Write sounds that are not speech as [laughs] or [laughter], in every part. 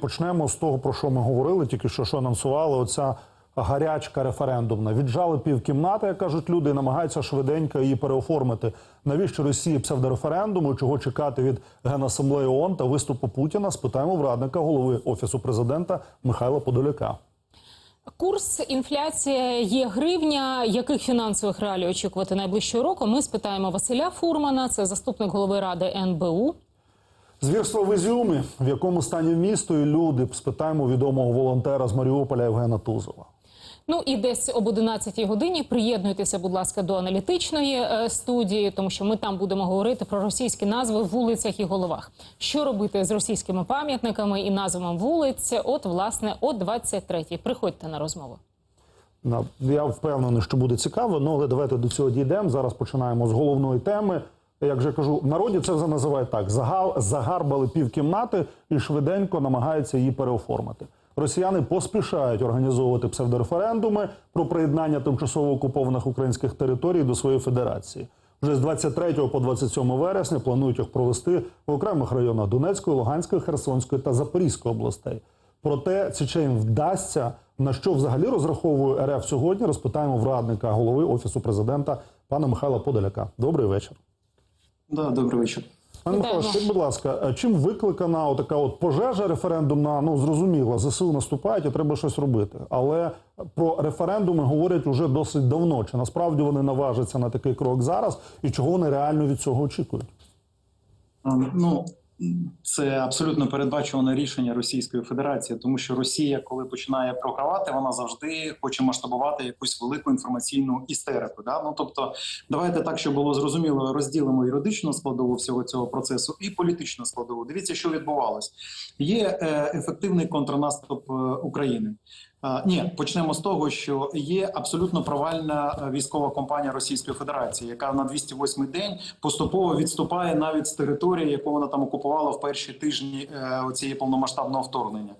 Почнемо з того, про що ми говорили, тільки що що анонсували. Оця гарячка референдумна. Віджали півкімнати, як кажуть люди, і намагаються швиденько її переоформити. Навіщо Росії псевдореферендуму? Чого чекати від Генасамблеї ООН та виступу Путіна? Спитаємо в радника голови офісу президента Михайла Подоляка. Курс інфляція є гривня. Яких фінансових реалій очікувати найближчого року? Ми спитаємо Василя Фурмана, це заступник голови ради НБУ. Звірство в Ізюмі, в якому стані місто і люди спитаємо відомого волонтера з Маріуполя Євгена Тузова. Ну і десь об 11 годині приєднуйтеся, будь ласка, до аналітичної е, студії, тому що ми там будемо говорити про російські назви в вулицях і головах. Що робити з російськими пам'ятниками і назвами вулиць? От, власне, о 23-й. Приходьте на розмову. Я впевнений, що буде цікаво, ну але давайте до цього дійдемо. Зараз починаємо з головної теми. Як же кажу, в народі це вже називають так: загарбали півкімнати і швиденько намагаються її переоформити. Росіяни поспішають організовувати псевдореферендуми про приєднання тимчасово окупованих українських територій до своєї федерації. Вже з 23 по 27 вересня планують їх провести в окремих районах Донецької, Луганської, Херсонської та Запорізької областей. Проте чи чи їм вдасться на що взагалі розраховує РФ сьогодні? Розпитаємо в радника голови офісу президента пана Михайла Подоляка. Добрий вечір. Да, добрий вечір. Пане. Михайло, скажіть, будь ласка, чим викликана така от пожежа референдумна? Ну зрозуміло, ЗСУ наступають і треба щось робити. Але про референдуми говорять уже досить давно. Чи насправді вони наважаться на такий крок зараз, і чого вони реально від цього очікують? Ну це абсолютно передбачуване рішення Російської Федерації, тому що Росія, коли починає програвати, вона завжди хоче масштабувати якусь велику інформаційну істерику. Да? Ну тобто, давайте так, щоб було зрозуміло, розділимо юридичну складову всього цього процесу і політичну складову. Дивіться, що відбувалось. Є е, ефективний контрнаступ е, України. А, ні, почнемо з того, що є абсолютно провальна е, військова компанія Російської Федерації, яка на 208-й день поступово відступає навіть з території, яку вона там окупувала в перші тижні е, цієї повномасштабного вторгнення.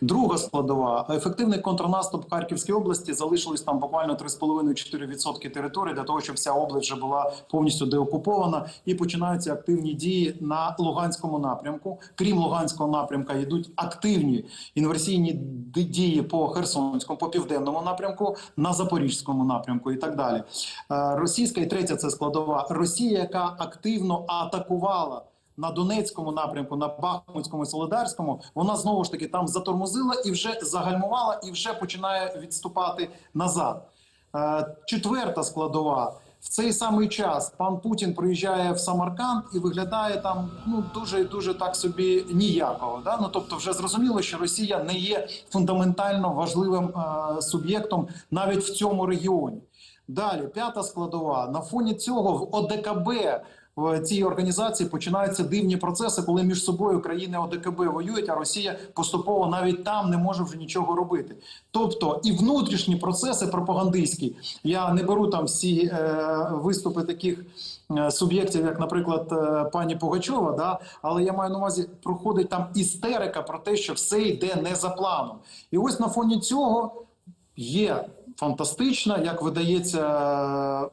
Друга складова ефективний контрнаступ в Харківській області залишилось там буквально 3,5-4% території для того, щоб вся область вже була повністю деокупована, і починаються активні дії на Луганському напрямку. Крім Луганського напрямка, йдуть активні інверсійні дії по Херсонському, по південному напрямку, на Запорізькому напрямку і так далі. Е, Російська і третя це складова Росія, яка активно атакувала. На Донецькому напрямку, на Бахмутському і Солидарському, вона знову ж таки там затормозила і вже загальмувала, і вже починає відступати назад. Е, Четверта складова. В цей самий час пан Путін приїжджає в Самарканд і виглядає там ну дуже дуже так собі ніякого. Да? Ну тобто, вже зрозуміло, що Росія не є фундаментально важливим е, суб'єктом навіть в цьому регіоні. Далі п'ята складова на фоні цього в ОДКБ в цій організації починаються дивні процеси, коли між собою країни ОДКБ воюють, а Росія поступово навіть там не може вже нічого робити. Тобто і внутрішні процеси пропагандистські. Я не беру там всі е, виступи таких. е, Суб'єктів, як, наприклад, е, пані Пугачова, да, але я маю на увазі, проходить там істерика про те, що все йде не за планом. І ось на фоні цього є фантастична, як видається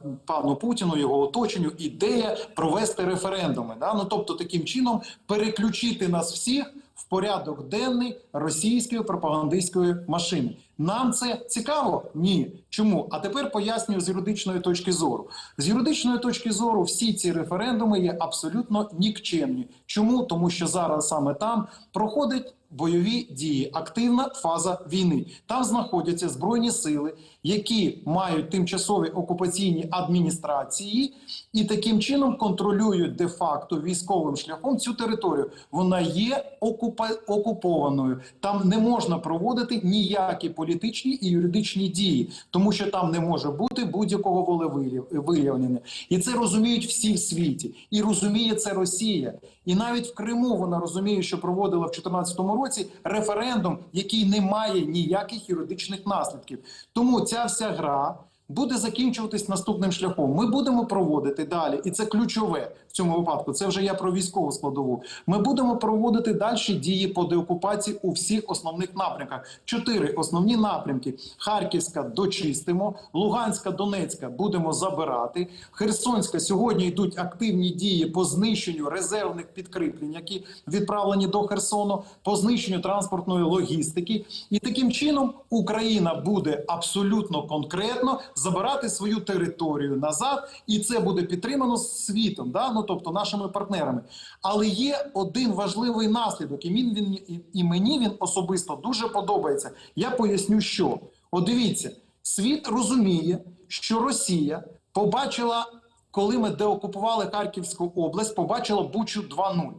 е, пану Путіну, його оточенню, ідея провести референдуми. Да? Ну тобто, таким чином переключити нас всіх в порядок денний російської пропагандистської машини. Нам це цікаво? Ні. Чому? А тепер пояснюю з юридичної точки зору. З юридичної точки зору, всі ці референдуми є абсолютно нікчемні. Чому? Тому що зараз саме там проходить бойові дії, активна фаза війни. Там знаходяться збройні сили, які мають тимчасові окупаційні адміністрації, і таким чином контролюють де-факто військовим шляхом цю територію. Вона є окупа... окупованою. Там не можна проводити ніякі політичні і юридичні дії, тому що там не може бути будь-якого волевиявлення. І це розуміють всі в світі, і розуміє це Росія. І навіть в Криму вона розуміє, що проводила в 2014 році референдум, який не має ніяких юридичних наслідків. Тому ця вся гра буде закінчуватись наступним шляхом. Ми будемо проводити далі, і це ключове в цьому випадку. Це вже я про військову складову. Ми будемо проводити далі дії по деокупації у всіх основних напрямках. Чотири основні напрямки: Харківська дочистимо, Луганська, Донецька будемо забирати. Херсонська сьогодні йдуть активні дії по знищенню резервних підкріплень, які відправлені до Херсону, по знищенню транспортної логістики. І таким чином Україна буде абсолютно конкретно забирати свою територію назад, і це буде підтримано світом, да? ну тобто нашими партнерами. Але є один важливий наслідок, і він, він і, мені він особисто дуже подобається. Я поясню, що от дивіться, світ розуміє, що Росія побачила, коли ми деокупували Харківську область, побачила Бучу 2.0.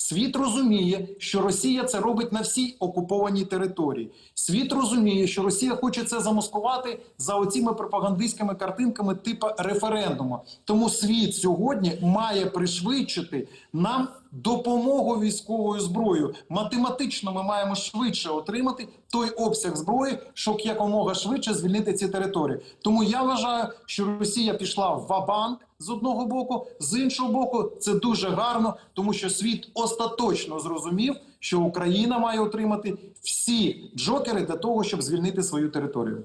Світ розуміє, що Росія це робить на всій окупованій території. Світ розуміє, що Росія хоче це замаскувати за оціми пропагандистськими картинками типу референдуму. Тому світ сьогодні має пришвидшити нам допомогу військовою зброєю. Математично ми маємо швидше отримати той обсяг зброї, щоб якомога швидше звільнити ці території. Тому я вважаю, що Росія пішла в ва-банк з одного боку, з іншого боку, це дуже гарно, тому що світ остаточно зрозумів, що Україна має отримати всі джокери для того, щоб звільнити свою територію.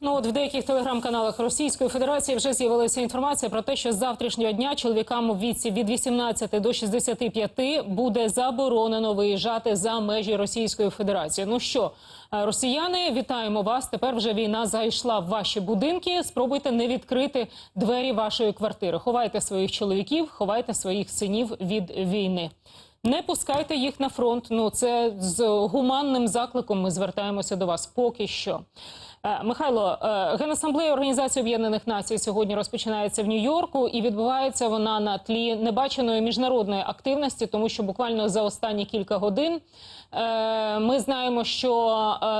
Ну от в деяких телеграм-каналах Російської Федерації вже з'явилася інформація про те, що з завтрашнього дня чоловікам у віці від 18 до 65 буде заборонено виїжджати за межі Російської Федерації. Ну що, росіяни, вітаємо вас. Тепер вже війна зайшла в ваші будинки. Спробуйте не відкрити двері вашої квартири. Ховайте своїх чоловіків, ховайте своїх синів від війни. Не пускайте їх на фронт. Ну це з гуманним закликом. Ми звертаємося до вас. Поки що. Е, Михайло, е, Генасамблея Організації Об'єднаних Націй сьогодні розпочинається в Нью-Йорку, і відбувається вона на тлі небаченої міжнародної активності, тому що буквально за останні кілька годин е, ми знаємо, що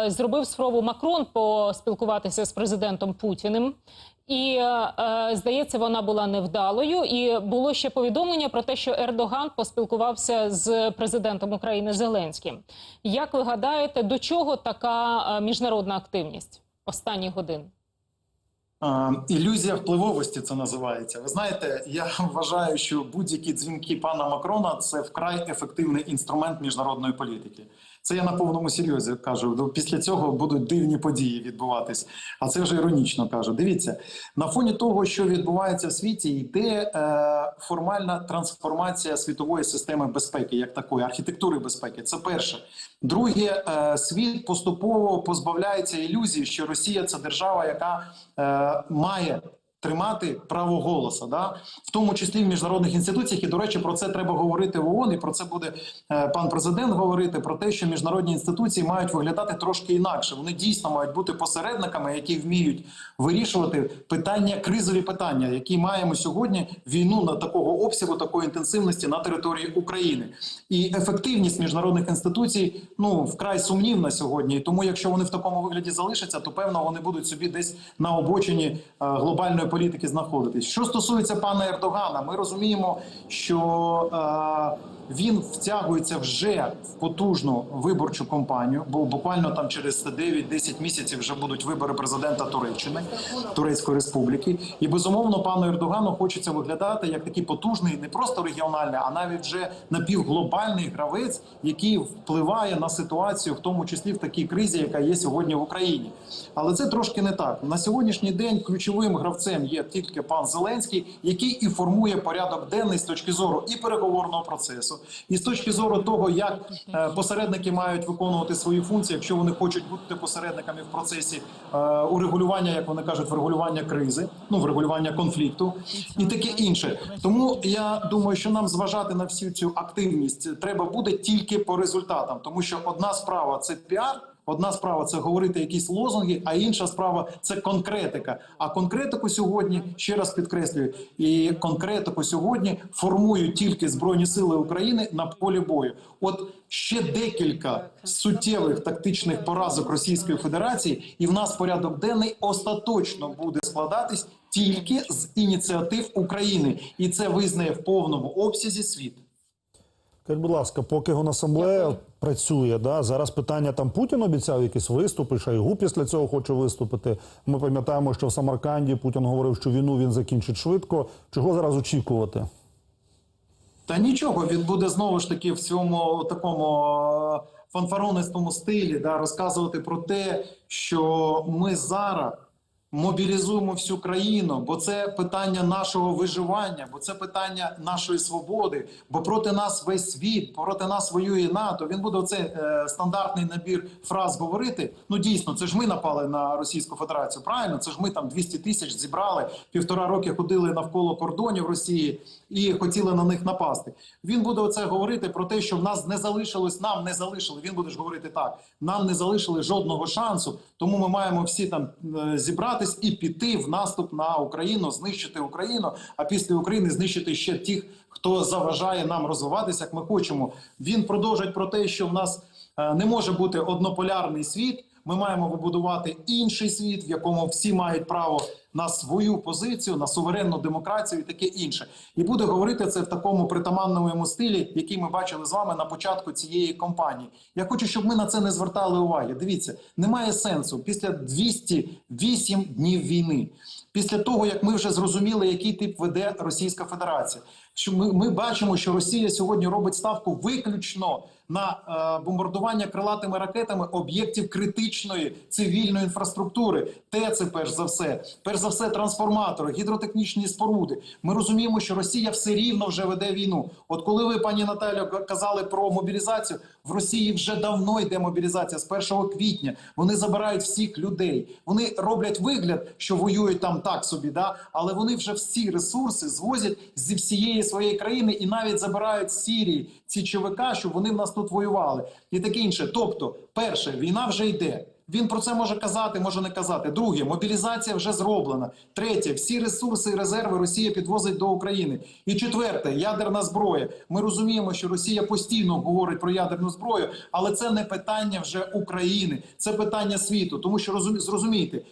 зробив спробу Макрон поспілкуватися з президентом Путіним. І здається, вона була невдалою. І було ще повідомлення про те, що Ердоган поспілкувався з президентом України Зеленським. Як ви гадаєте, до чого така міжнародна активність останніх годин? Ілюзія впливовості це називається. Ви знаєте, я [laughs] вважаю, що будь-які дзвінки пана Макрона це вкрай ефективний інструмент міжнародної політики. Це я на повному серйозі кажу. Після цього будуть дивні події відбуватись. А це вже іронічно кажу. Дивіться, на фоні того, що відбувається в світі, йде е, формальна трансформація світової системи безпеки, як такої, архітектури безпеки. Це перше. Друге, е, світ поступово позбавляється ілюзії, що Росія це держава, яка е, має тримати право голоса, да в тому числі в міжнародних інституціях. І до речі, про це треба говорити в ООН, і про це буде е, пан президент говорити про те, що міжнародні інституції мають виглядати трошки інакше. Вони дійсно мають бути посередниками, які вміють вирішувати питання, кризові питання, які маємо сьогодні війну на такого обсягу, такої інтенсивності на території України. І ефективність міжнародних інституцій ну вкрай сумнівна сьогодні. І тому, якщо вони в такому вигляді залишаться, то певно вони будуть собі десь на обочині е, глобальної політики знаходитись. Що стосується пана Ердогана, ми розуміємо, що е, він втягується вже в потужну виборчу кампанію, бо буквально там через 9-10 місяців вже будуть вибори президента Туреччини, Турецької Республіки. І безумовно, пану Ердогану хочеться виглядати як такий потужний, не просто регіональний, а навіть вже напівглобальний гравець, який впливає на ситуацію, в тому числі в такій кризі, яка є сьогодні в Україні. Але це трошки не так. На сьогоднішній день ключовим гравцем є тільки пан Зеленський, який і формує порядок денний з точки зору і переговорного процесу, і з точки зору того, як е, посередники мають виконувати свої функції, якщо вони хочуть бути посередниками в процесі е, урегулювання, як вони кажуть, врегулювання кризи, ну врегулювання конфлікту і таке інше. Тому я думаю, що нам зважати на всю цю активність треба буде тільки по результатам, тому що одна справа це піар. Одна справа це говорити якісь лозунги, а інша справа це конкретика. А конкретику сьогодні ще раз підкреслюю, і конкретику сьогодні формують тільки збройні сили України на полі бою. От ще декілька суттєвих тактичних поразок Російської Федерації, і в нас порядок денний остаточно буде складатись тільки з ініціатив України, і це визнає в повному обсязі світ. Скажіть, будь ласка, поки Гонасамблея Дякую. працює, да, зараз питання там Путін обіцяв якісь виступи, Шойгу після цього хоче виступити. Ми пам'ятаємо, що в Самарканді Путін говорив, що війну він закінчить швидко. Чого зараз очікувати? Та нічого, він буде знову ж таки в цьому такому е, фанфаронистому стилі да, розказувати про те, що ми зараз мобілізуємо всю країну, бо це питання нашого виживання, бо це питання нашої свободи, бо проти нас весь світ, проти нас воює НАТО. Він буде оцей е, стандартний набір фраз говорити. Ну дійсно, це ж ми напали на Російську Федерацію. Правильно, це ж ми там 200 тисяч зібрали, півтора роки ходили навколо кордонів Росії і хотіли на них напасти. Він буде оце говорити про те, що в нас не залишилось, нам не залишили. Він буде ж говорити так: нам не залишили жодного шансу, тому ми маємо всі там е, зібратись і піти в наступ на Україну, знищити Україну. А після України знищити ще тих, хто заважає нам розвиватися, як ми хочемо. Він продовжить про те, що в нас е, не може бути однополярний світ. Ми маємо вибудувати інший світ, в якому всі мають право на свою позицію, на суверенну демократію і таке інше. І буде говорити це в такому притаманному йому стилі, який ми бачили з вами на початку цієї кампанії. Я хочу, щоб ми на це не звертали уваги. Дивіться, немає сенсу після 208 днів війни. Після того, як ми вже зрозуміли, який тип веде Російська Федерація, що ми, ми бачимо, що Росія сьогодні робить ставку виключно на е, бомбардування крилатими ракетами об'єктів критичної цивільної інфраструктури. ТЕЦи, перш за все, перш за все, трансформатори, гідротехнічні споруди. Ми розуміємо, що Росія все рівно вже веде війну. От коли ви, пані Наталю, казали про мобілізацію, в Росії вже давно йде мобілізація з 1 квітня. Вони забирають всіх людей. Вони роблять вигляд, що воюють там так собі, да але вони вже всі ресурси звозять зі всієї своєї країни і навіть забирають з Сірії ці ЧВК, щоб вони в нас тут воювали, і таке інше. Тобто, перше, війна вже йде. Він про це може казати, може не казати. Друге, мобілізація вже зроблена. Третє, всі ресурси і резерви Росія підвозить до України. І четверте, ядерна зброя. Ми розуміємо, що Росія постійно говорить про ядерну зброю, але це не питання вже України, це питання світу. Тому що розумі- зрозумійте.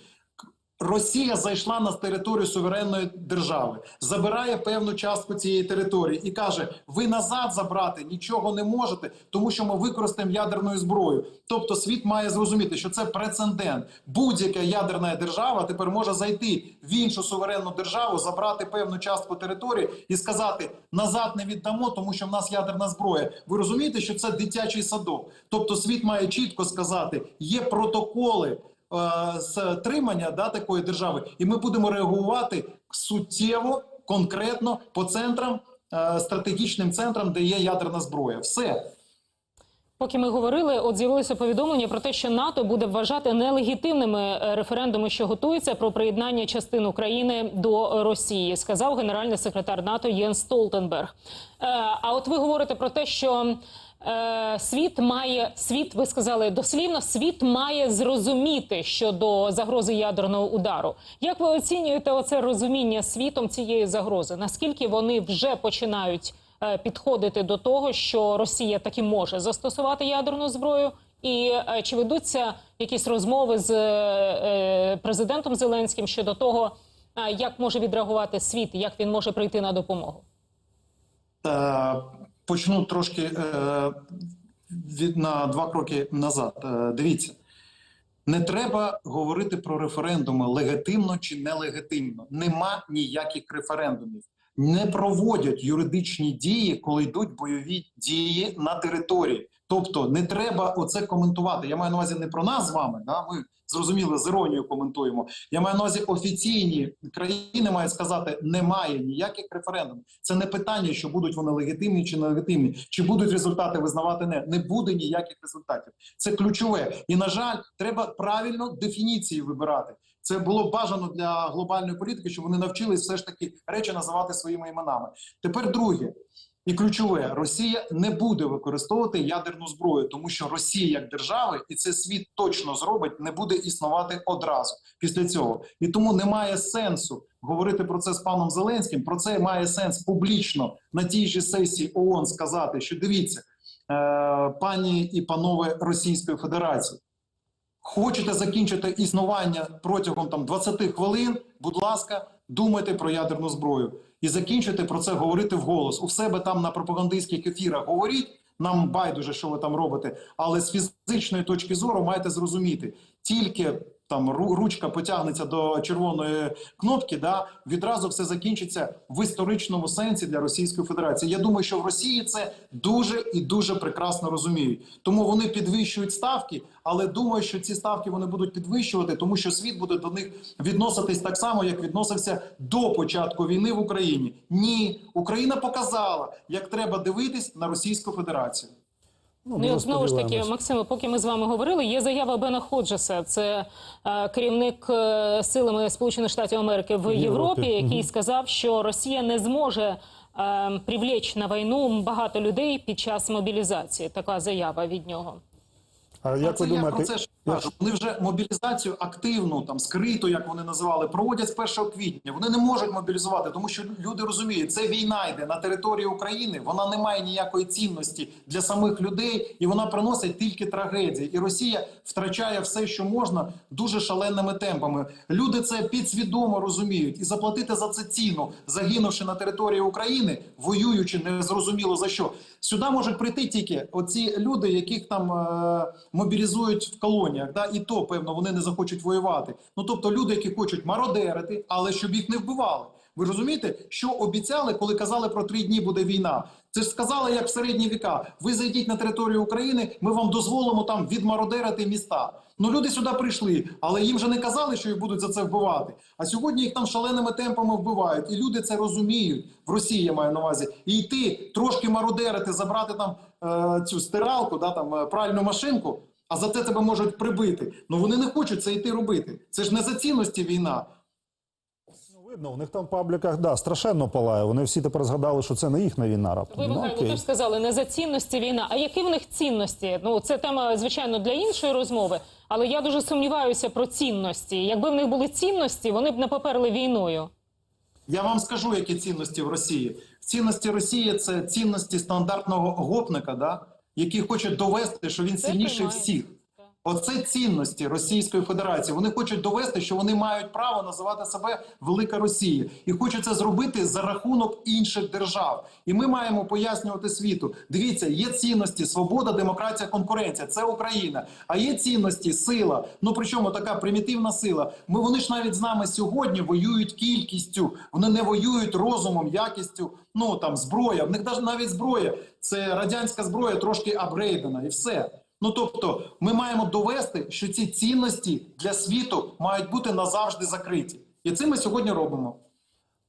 Росія зайшла на територію суверенної держави, забирає певну частку цієї території і каже: ви назад забрати нічого не можете, тому що ми використаємо ядерну зброю. Тобто, світ має зрозуміти, що це прецедент. Будь-яка ядерна держава тепер може зайти в іншу суверенну державу, забрати певну частку території і сказати назад не віддамо, тому що в нас ядерна зброя. Ви розумієте, що це дитячий садок? Тобто, світ має чітко сказати, є протоколи стримання да, такої держави, і ми будемо реагувати суттєво, конкретно по центрам, е, стратегічним центрам, де є ядерна зброя. Все. Поки ми говорили, от з'явилося повідомлення про те, що НАТО буде вважати нелегітимними е, референдуми, що готуються про приєднання частин України до Росії, сказав генеральний секретар НАТО Єн Столтенберг. Е, А от ви говорите про те, що е, світ має світ, ви сказали дослівно, світ має зрозуміти щодо загрози ядерного удару. Як ви оцінюєте оце розуміння світом цієї загрози? Наскільки вони вже починають? е, підходити до того, що Росія таки може застосувати ядерну зброю, і е, чи ведуться якісь розмови з е, президентом Зеленським щодо того, е, як може відреагувати світ, як він може прийти на допомогу? Почну трошки е, від на два кроки назад. Е, Дивіться, не треба говорити про референдуми легітимно чи нелегітимно. Нема ніяких референдумів. Не проводять юридичні дії, коли йдуть бойові дії на території. Тобто не треба оце коментувати. Я маю на увазі не про нас з вами. Да? Ми зрозуміло з іронією коментуємо. Я маю на увазі офіційні країни мають сказати, немає ніяких референдумів. Це не питання, що будуть вони легітимні чи нелегітимні, чи будуть результати визнавати не не буде ніяких результатів. Це ключове. І на жаль, треба правильно дефініції вибирати. Це було бажано для глобальної політики, щоб вони навчились все ж таки речі називати своїми іменами. Тепер друге. І ключове, Росія не буде використовувати ядерну зброю, тому що Росія як держава, і це світ точно зробить, не буде існувати одразу після цього. І тому немає сенсу говорити про це з паном Зеленським. Про це має сенс публічно на тій же сесії ООН сказати, що дивіться, е, пані і панове Російської Федерації. Хочете закінчити існування протягом там 20 хвилин? Будь ласка, думайте про ядерну зброю і закінчуйте про це говорити вголос. У себе там на пропагандистських ефірах говоріть. Нам байдуже, що ви там робите, але з фізичної точки зору маєте зрозуміти, тільки там ручка потягнеться до червоної кнопки, да відразу все закінчиться в історичному сенсі для Російської Федерації. Я думаю, що в Росії це дуже і дуже прекрасно розуміють. Тому вони підвищують ставки, але думаю, що ці ставки вони будуть підвищувати, тому що світ буде до них відноситись так само, як відносився до початку війни в Україні. Ні, Україна показала, як треба дивитись на Російську Федерацію. Ну, Ну, і от знову ж таки. Максиме, поки ми з вами говорили, є заява Бена Ходжеса, це е, керівник е, силами Сполучених Штатів Америки в Європі, Європі, який сказав, що Росія не зможе е, привлечь на війну багато людей під час мобілізації. Така заява від нього. А як ви думаєте, Вони вже мобілізацію активну, там скриту, як вони називали, проводять з 1 квітня. Вони не можуть мобілізувати, тому що люди розуміють, це війна йде на території України. Вона не має ніякої цінності для самих людей, і вона приносить тільки трагедії. І Росія втрачає все, що можна, дуже шаленими темпами. Люди це підсвідомо розуміють, і заплатити за це ціну, загинувши на території України, воюючи незрозуміло за що. Сюди можуть прийти тільки оці люди, яких там е, мобілізують в колоніях. Да? І то, певно, вони не захочуть воювати. Ну тобто люди, які хочуть мародерити, але щоб їх не вбивали. Ви розумієте, що обіцяли, коли казали про три дні буде війна? Це ж сказали, як в середні віка. Ви зайдіть на територію України, ми вам дозволимо там відмародерити міста. Ну люди сюди прийшли, але їм же не казали, що їх будуть за це вбивати. А сьогодні їх там шаленими темпами вбивають, і люди це розуміють в Росії. Я маю на увазі, і йти трошки мародерити, забрати там е, цю стиралку, да там е, пральну машинку. А за це тебе можуть прибити. Ну вони не хочуть це йти робити. Це ж не за цінності війна. Ну, видно, у них там в пабліках да, страшенно палає. Вони всі тепер згадали, що це не їхня війна раптом. Ви Ну, окей. теж сказали не за цінності війна. А які в них цінності? Ну це тема звичайно для іншої розмови. Але я дуже сумніваюся про цінності. Якби в них були цінності, вони б не поперли війною. Я вам скажу, які цінності в Росії. Цінності Росії це цінності стандартного гопника, да? Який хоче довести, що він сильніший всіх. Оце цінності Російської Федерації. Вони хочуть довести, що вони мають право називати себе Велика Росія, і хочуть це зробити за рахунок інших держав. І ми маємо пояснювати світу. Дивіться, є цінності, свобода, демократія, конкуренція. Це Україна. А є цінності, сила. Ну причому така примітивна сила. Ми вони ж навіть з нами сьогодні воюють кількістю. Вони не воюють розумом, якістю. Ну там зброя. В них навіть зброя. Це радянська зброя, трошки апгрейдена, і все. Ну тобто, ми маємо довести, що ці цінності для світу мають бути назавжди закриті, і це ми сьогодні робимо.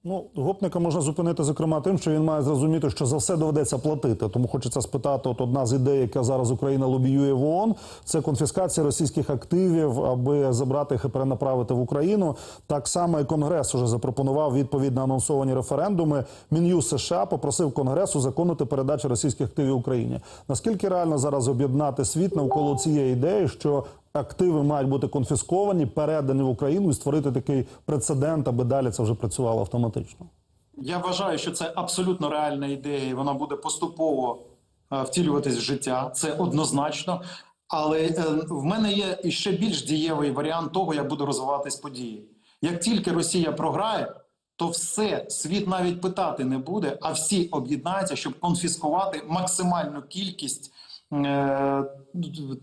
Ну, гопника можна зупинити, зокрема, тим, що він має зрозуміти, що за все доведеться платити. Тому хочеться спитати: от одна з ідей, яка зараз Україна лобіює в ООН, це конфіскація російських активів, аби забрати їх і перенаправити в Україну. Так само і Конгрес уже запропонував відповідь на анонсовані референдуми. Мін'юз США попросив Конгрес узаконити передачу російських активів Україні. Наскільки реально зараз об'єднати світ навколо цієї ідеї, що активи мають бути конфісковані, передані в Україну і створити такий прецедент, аби далі це вже працювало автоматично. Я вважаю, що це абсолютно реальна ідея, і вона буде поступово е, втілюватись в життя. Це однозначно. Але е, в мене є іще більш дієвий варіант того, як буде розвиватись події. Як тільки Росія програє, то все світ навіть питати не буде, а всі об'єднаються, щоб конфіскувати максимальну кількість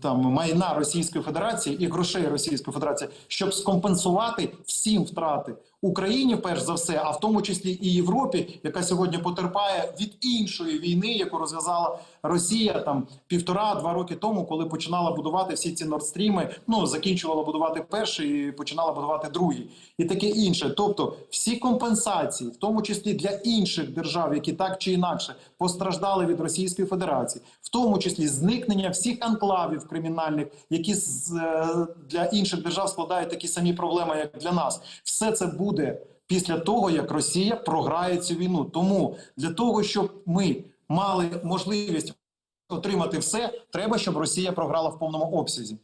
там майна Російської Федерації і грошей Російської Федерації, щоб скомпенсувати всім втрати Україні, перш за все, а в тому числі і Європі, яка сьогодні потерпає від іншої війни, яку розв'язала Росія там півтора-два роки тому, коли починала будувати всі ці нордстріми. Ну закінчувала будувати перший і починала будувати другий, і таке інше. Тобто, всі компенсації, в тому числі для інших держав, які так чи інакше постраждали від Російської Федерації, в тому числі зникнення всіх анклавів кримінальних, які е, для інших держав складають такі самі проблеми, як для нас. Все це буде після того, як Росія програє цю війну. Тому для того, щоб ми мали можливість отримати все, треба, щоб Росія програла в повному обсязі.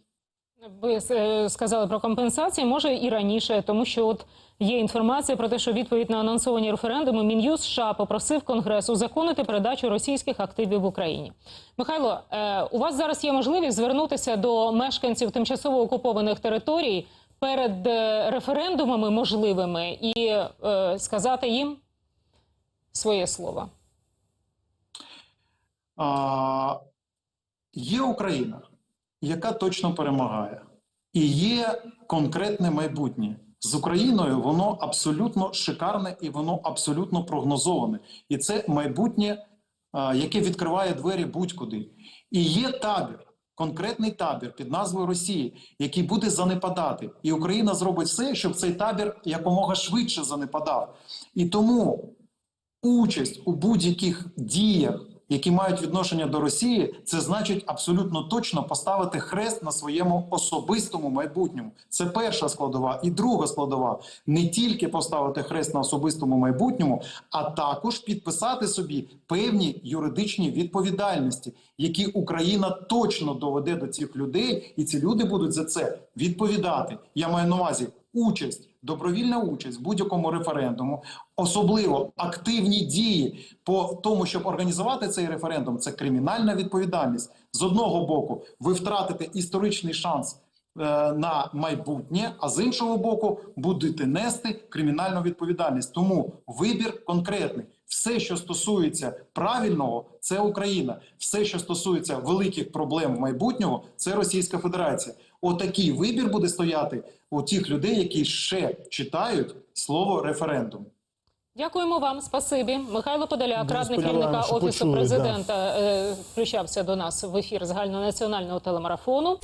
Ви е, сказали про компенсації, може і раніше, тому що от є інформація про те, що відповідь на анонсовані референдуми Мін'юст США попросив Конгрес узаконити передачу російських активів в Україні. Михайло, е, у вас зараз є можливість звернутися до мешканців тимчасово окупованих територій перед е, референдумами можливими і е, сказати їм своє слово. А, є Україна, яка точно перемагає, і є конкретне майбутнє. З Україною воно абсолютно шикарне і воно абсолютно прогнозоване. І це майбутнє, яке відкриває двері будь-куди. І є табір, конкретний табір під назвою Росії, який буде занепадати. І Україна зробить все, щоб цей табір якомога швидше занепадав. І тому участь у будь-яких діях, які мають відношення до Росії, це значить абсолютно точно поставити хрест на своєму особистому майбутньому. Це перша складова. І друга складова не тільки поставити хрест на особистому майбутньому, а також підписати собі певні юридичні відповідальності, які Україна точно доведе до цих людей, і ці люди будуть за це відповідати. Я маю на увазі участь, добровільна участь в будь-якому референдуму, особливо активні дії по тому, щоб організувати цей референдум, це кримінальна відповідальність. З одного боку, ви втратите історичний шанс. е, На майбутнє, а з іншого боку, будете нести кримінальну відповідальність. Тому вибір конкретний. Все, що стосується правильного, це Україна. Все, що стосується великих проблем майбутнього, це Російська Федерація. Отакий вибір буде стояти у тих людей, які ще читають слово референдум. Дякуємо вам, спасибі. Михайло Подоляк, радник керівника офісу почули, президента, да. включався до нас в ефір загальнонаціонального телемарафону.